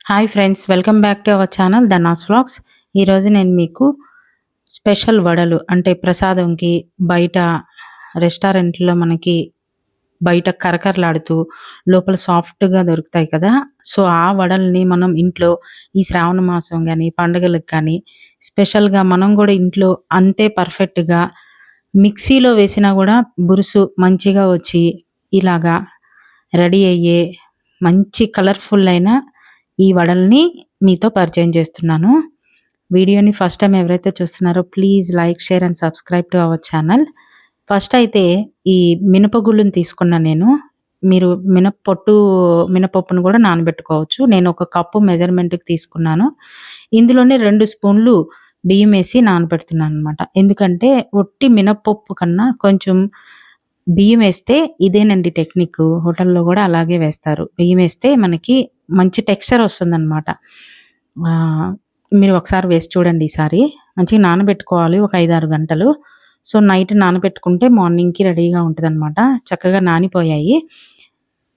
Hi friends welcome back to our channel Dhanas vlogs ఈరోజు నేను మీకు స్పెషల్ వడలు అంటే ప్రసాదంకి బయట రెస్టారెంట్లో మనకి బయట కరకరలాడుతూ లోపల సాఫ్ట్గా దొరుకుతాయి కదా. సో ఆ వడల్ని మనం ఇంట్లో ఈ శ్రావణ మాసం కానీ పండుగలకు కానీ స్పెషల్గా మనం కూడా ఇంట్లో అంతే పర్ఫెక్ట్గా మిక్సీలో వేసినా కూడా బురుసు మంచిగా వచ్చి ఇలాగా రెడీ అయ్యే మంచి కలర్ఫుల్ అయిన ఈ వడల్ని మీతో పరిచయం చేస్తున్నాను. వీడియోని ఫస్ట్ టైం ఎవరైతే చూస్తున్నారో please like share and subscribe to our channel. First అయితే ఈ మినపగుళ్ళుని తీసుకున్నాను నేను. మీరు మినపొట్టు మినపప్పును కూడా నానబెట్టుకోవచ్చు. నేను ఒక కప్పు మెజర్మెంట్కి తీసుకున్నాను. ఇందులోనే రెండు స్పూన్లు బియ్యం వేసి నానబెడుతున్నాను అనమాట ఎందుకంటే ఒట్టి మినపప్పు కన్నా కొంచెం బియ్యం వేస్తే ఇదేనండి టెక్నిక్. హోటల్లో కూడా అలాగే వేస్తారు. బియ్యం వేస్తే మనకి మంచి టెక్స్చర్ వస్తుందన్నమాట. మీరు ఒకసారి వేసి చూడండి ఈసారి. మంచిగా నానబెట్టుకోవాలి ఒక ఐదు ఆరు గంటలు. సో నైట్ నానబెట్టుకుంటే మార్నింగ్కి రెడీగా ఉంటుంది అనమాట చక్కగా నానిపోయాయి.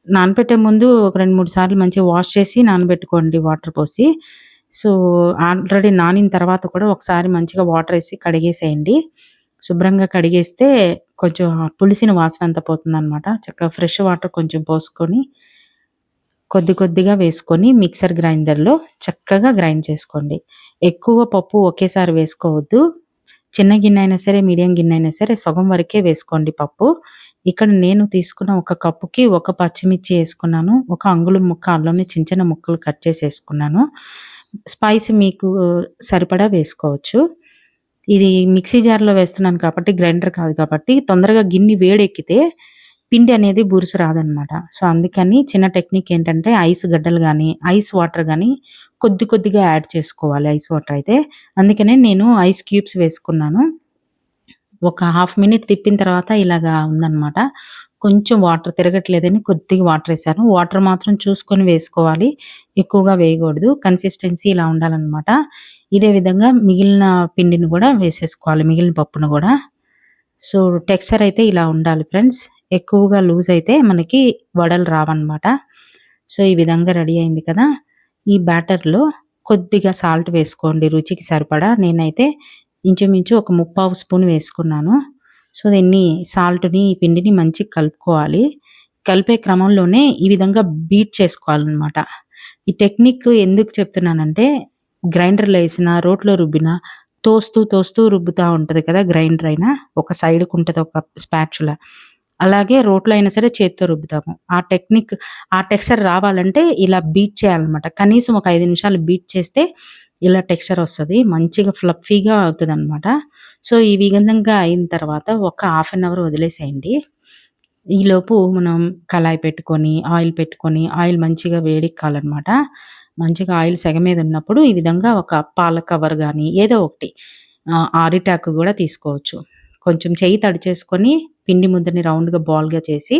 నానబెట్టే ముందు ఒక రెండు మూడు సార్లు మంచిగా వాష్ చేసి నానబెట్టుకోండి వాటర్ పోసి. సో ఆల్రెడీ నానిన తర్వాత కూడా ఒకసారి మంచిగా వాటర్ వేసి కడిగేసేయండి. శుభ్రంగా కడిగేస్తే కొంచెం పులిసిన వాసన అంతా పోతుందనమాట చక్కగా ఫ్రెష్ వాటర్ కొంచెం పోసుకొని కొద్ది కొద్దిగా వేసుకొని మిక్సర్ గ్రైండర్లో చక్కగా గ్రైండ్ చేసుకోండి. ఎక్కువ పప్పు ఒకేసారి వేసుకోవద్దు. చిన్న గిన్నె అయినా సరే మీడియం గిన్నె అయినా సరే సగం వరకే వేసుకోండి పప్పు. ఇక్కడ నేను తీసుకున్న ఒక కప్పుకి ఒక పచ్చిమిర్చి వేసుకున్నాను. ఒక అంగుళం ముక్క అల్లంని చిన్న చిన్న ముక్కలు కట్ చేసి వేసుకున్నాను. స్పైస్ మీకు సరిపడా వేసుకోవచ్చు. ఇది మిక్సీ జార్లో వేస్తున్నాను కాబట్టి గ్రైండర్ కాదు కాబట్టి తొందరగా గిన్నె వేడెక్కితే పిండి అనేది బురుసు రాదనమాట. సో అందుకని చిన్న టెక్నిక్ ఏంటంటే ఐస్ గడ్డలు కానీ ఐస్ వాటర్ కానీ కొద్ది కొద్దిగా యాడ్ చేసుకోవాలి ఐస్ వాటర్ అయితే. అందుకనే నేను ఐస్ క్యూబ్స్ వేసుకున్నాను. ఒక హాఫ్ మినిట్ తిప్పిన తర్వాత ఇలాగా ఉందన్నమాట కొంచెం వాటర్ తిరగట్లేదని కొద్దిగా వాటర్ వేసాను. వాటర్ మాత్రం చూసుకొని వేసుకోవాలి. ఎక్కువగా వేయకూడదు. కన్సిస్టెన్సీ ఇలా ఉండాలన్నమాట ఇదే విధంగా మిగిలిన పిండిని కూడా వేసేసుకోవాలి. మిగిలిన పప్పును కూడా. సో టెక్స్చర్ అయితే ఇలా ఉండాలి ఫ్రెండ్స్. ఎక్కువగా లూజ్ అయితే మనకి వడలు రావన్నమాట. సో ఈ విధంగా రెడీ అయింది కదా. ఈ బ్యాటర్లో కొద్దిగా సాల్ట్ వేసుకోండి రుచికి సరిపడా. నేనైతే ఇంచుమించు ఒక ముప్పావు స్పూన్ వేసుకున్నాను. సో దీన్ని సాల్ట్ని పిండిని మంచిగా కలుపుకోవాలి. కలిపే క్రమంలోనే ఈ విధంగా బీట్ చేసుకోవాలన్నమాట. ఈ టెక్నిక్ ఎందుకు చెప్తున్నానంటే గ్రైండర్లో వేసిన రోట్లో రుబ్బిన తోస్తూ తోస్తూ రుబ్బుతూ ఉంటుంది కదా గ్రైండర్ అయినా. ఒక సైడ్కి ఉంటుంది ఒక స్పాచుల. అలాగే రోట్లో అయినా సరే చేత్తో రుబ్బుతాము. ఆ టెక్నిక్ ఆ టెక్స్చర్ రావాలంటే ఇలా బీట్ చేయాలన్నమాట. కనీసం ఒక ఐదు నిమిషాలు బీట్ చేస్తే ఇలా టెక్స్చర్ వస్తుంది మంచిగా ఫ్లఫీగా అవుతుంది అనమాట సో ఈ విధంగా అయిన తర్వాత ఒక హాఫ్ అన్ అవర్ వదిలేసేయండి. ఈలోపు మనం కళాయి పెట్టుకొని ఆయిల్ పెట్టుకొని ఆయిల్ మంచిగా వేడెక్కాలన్నమాట మంచిగా ఆయిల్ సెగ మీద ఉన్నప్పుడు ఈ విధంగా ఒక పాల కవర్ కానీ ఏదో ఒకటి ఆరిటాకు కూడా తీసుకోవచ్చు. కొంచెం చెయ్యి తడి చేసుకొని పిండి ముద్దని రౌండ్గా బాల్గా చేసి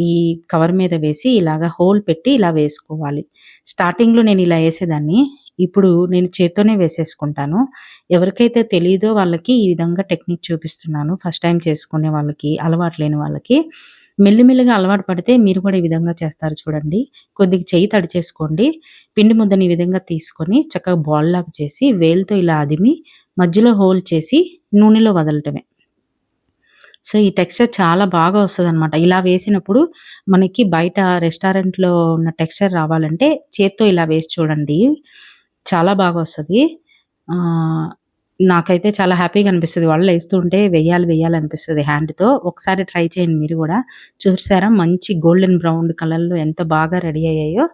ఈ కవర్ మీద వేసి ఇలాగ హోల్ పెట్టి ఇలా వేసుకోవాలి. స్టార్టింగ్లో నేను ఇలా వేసేదాన్ని. ఇప్పుడు నేను చేత్తోనే వేసేసుకుంటాను. ఎవరికైతే తెలియదో వాళ్ళకి ఈ విధంగా టెక్నిక్ చూపిస్తున్నాను. ఫస్ట్ టైం చేసుకునే వాళ్ళకి అలవాటు లేని వాళ్ళకి. మెల్లిమెల్లిగా అలవాటు పడితే మీరు కూడా ఈ విధంగా చేస్తారు చూడండి. కొద్దిగా చెయ్యి తడి చేసుకోండి. పిండి ముద్దని ఈ విధంగా తీసుకొని చక్కగా బాల్ లాగా చేసి వేలుతో ఇలా అదిమి మధ్యలో హోల్ చేసి నూనెలో వదలటమే. సో ఈ టెక్స్చర్ చాలా బాగా వస్తుంది అనమాట ఇలా వేసినప్పుడు మనకి బయట రెస్టారెంట్లో ఉన్న టెక్స్చర్ రావాలంటే చేత్తో ఇలా వేసి చూడండి. చాలా బాగా వస్తుంది. నాకైతే చాలా హ్యాపీగా అనిపిస్తుంది. వాళ్ళు వేస్తుంటే వెయ్యాలి వెయ్యాలి అనిపిస్తుంది హ్యాండ్తో. ఒకసారి ట్రై చేయండి మీరు కూడా. చూసారా? మంచి గోల్డెన్ బ్రౌన్ కలర్లో ఎంత బాగా రెడీ అయ్యాయో.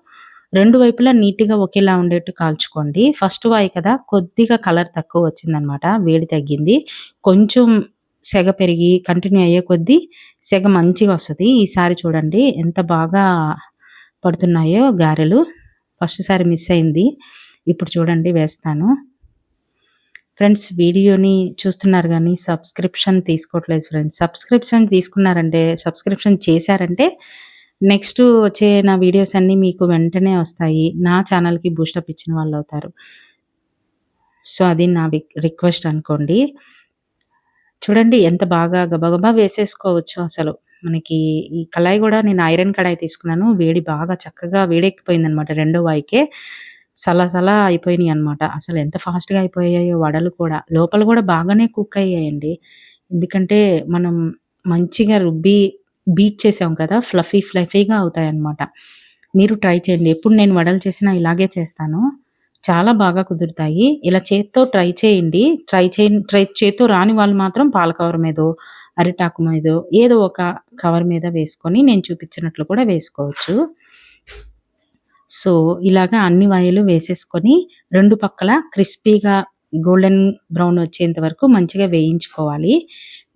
రెండు వైపులా నీట్గా ఒకేలా ఉండేట్టు కాల్చుకోండి. ఫస్ట్ వాయి కదా కొద్దిగా కలర్ తక్కువ వచ్చిందనమాట వేడి తగ్గింది. కొంచెం సెగ పెరిగి కంటిన్యూ అయ్యే కొద్దీ సెగ మంచిగా వస్తుంది. ఈసారి చూడండి ఎంత బాగా పడుతున్నాయో గారెలు. ఫస్ట్ సారి మిస్ అయింది. ఇప్పుడు చూడండి వేస్తాను. ఫ్రెండ్స్ వీడియోని చూస్తున్నారు కానీ సబ్స్క్రిప్షన్ తీసుకోవట్లేదు ఫ్రెండ్స్ సబ్స్క్రిప్షన్ తీసుకున్నారంటే సబ్స్క్రిప్షన్ చేశారంటే నెక్స్ట్ వచ్చే నా వీడియోస్ అన్నీ మీకు వెంటనే వస్తాయి. నా ఛానల్కి బూస్టప్ ఇచ్చిన వాళ్ళు అవుతారు. సో అది నా రిక్వెస్ట్ అనుకోండి. చూడండి ఎంత బాగా గబగబా వేసేసుకోవచ్చు అసలు మనకి ఈ కళాయి కూడా నేను ఐరన్ కడాయి తీసుకున్నాను వేడి బాగా చక్కగా వేడెక్కిపోయింది అనమాట రెండో వాయికే సలసలా అయిపోయినాయి అనమాట. అసలు ఎంత ఫాస్ట్‌గా అయిపోయాయో వడలు కూడా. లోపల కూడా బాగానే కుక్ అయ్యాయండి. ఎందుకంటే మనం మంచిగా రుబ్బి బీట్ చేసాం కదా! ఫ్లఫీ ఫ్లఫీగా అవుతాయన్నమాట. మీరు ట్రై చేయండి. ఎప్పుడు నేను వడలు చేసినా ఇలాగే చేస్తాను. చాలా బాగా కుదురుతాయి. ఇలా చేత్తో ట్రై చేయండి. ట్రై చే ట్రై చేత్తో రాని వాళ్ళు మాత్రం పాల కవర్ మీదో, అరిటాకు మీదో ఏదో ఒక కవర్ మీద వేసుకొని నేను చూపించినట్లు కూడా వేసుకోవచ్చు. సో, ఇలాగా అన్ని వాయులు వేసేసుకొని రెండు పక్కల క్రిస్పీగా గోల్డెన్ బ్రౌన్ వచ్చేంత వరకు మంచిగా వేయించుకోవాలి.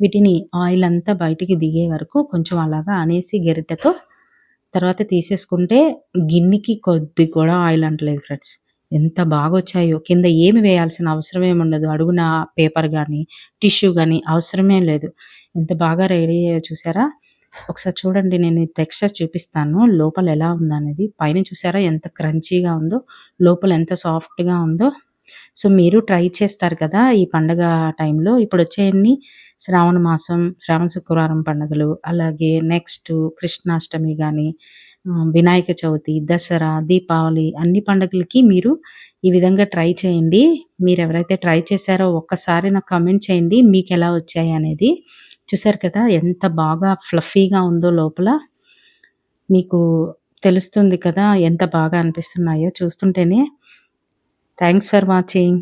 వీటిని ఆయిల్ అంతా బయటికి దిగే వరకు కొంచెం అలాగా అనేసి గెరిటతో తర్వాత తీసేసుకుంటే గిన్నెకి కొద్ది కూడా ఆయిల్ అంటలేదు ఫ్రెండ్స్. ఎంత బాగొచ్చాయో. కింద ఏమి వేయాల్సిన అవసరం ఏముండదు. అడుగున పేపర్ కానీ టిష్యూ కానీ అవసరమే లేదు. ఎంత బాగా రెడీ అయ్యాయో చూసారా? ఒకసారి చూడండి నేను టెక్స్చర్ చూపిస్తాను. లోపల ఎలా ఉందనేది. పైన చూసారా ఎంత క్రంచీగా ఉందో, లోపల ఎంత సాఫ్ట్‌గా ఉందో. సో, మీరు ట్రై చేస్తారు కదా! ఈ పండగ టైంలో. ఇప్పుడు వచ్చేయండి శ్రావణ మాసం, శ్రావణ శుక్రవారం పండుగలు, అలాగే నెక్స్ట్ కృష్ణాష్టమి కానీ వినాయక చవితి, దసరా, దీపావళి అన్ని పండుగలకి మీరు ఈ విధంగా ట్రై చేయండి. మీరు ఎవరైతే ట్రై చేశారో ఒక్కసారి నాకు కామెంట్ చేయండి. మీకు ఎలా వచ్చాయి అనేది చూసారు కదా! ఎంత బాగా ఫ్లఫీగా ఉందో లోపల. మీకు తెలుస్తుంది కదా! ఎంత బాగా అనిపిస్తున్నాయో చూస్తుంటేనే. Thanks for watching.